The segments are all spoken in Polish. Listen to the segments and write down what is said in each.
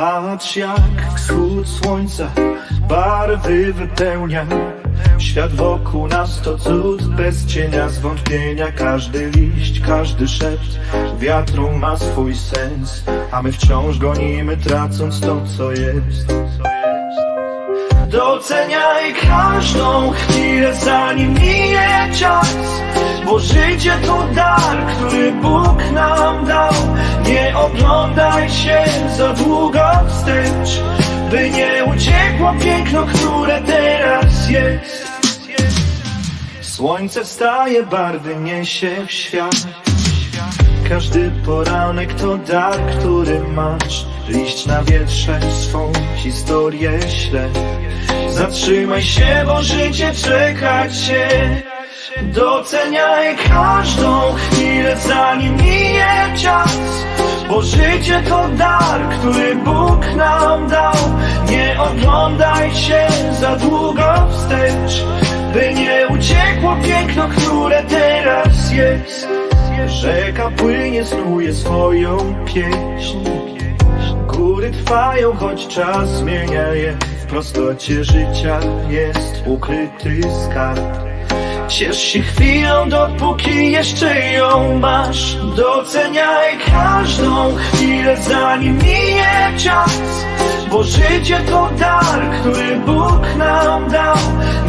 Patrz jak wschód słońca barwy wypełnia. Świat wokół nas to cud bez cienia zwątpienia. Każdy liść, każdy szept wiatru ma swój sens A my wciąż gonimy tracąc to co jest. Doceniaj każdą chwilę zanim mije czas Bo życie to dar, który Bóg nam Nie oglądaj się za długo wstecz By nie uciekło piękno, które teraz jest. Słońce wstaje, barwy niesie w świat. Każdy poranek to dar, który masz. Liść na wietrze swą historię śle Zatrzymaj się, bo życie czeka cię. Doceniaj każdą chwilę, zanim Życie to dar, który Bóg nam dał. Nie oglądaj się za długo wstecz By nie uciekło piękno, które teraz jest. Rzeka płynie, snuje swoją pieśń. Góry trwają, choć czas zmienia je. W prostocie życia jest ukryty skarb Ciesz się chwilą, dopóki jeszcze ją masz. Doceniaj każdą chwilę, zanim minie czas. Bo życie to dar, który Bóg nam dał.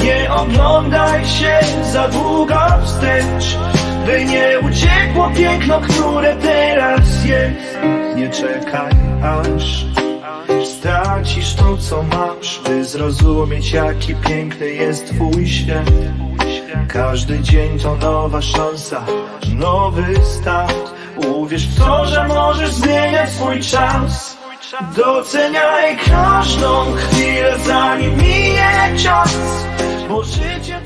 Nie oglądaj się za długo wstecz by nie uciekło piękno, które teraz jest. Nie czekaj aż stracisz to co masz By zrozumieć jaki piękny jest twój świat Każdy dzień to nowa szansa, nowy start. Uwierz w to, że możesz zmieniać swój czas. Doceniaj każdą chwilę zanim minie czas Bo życie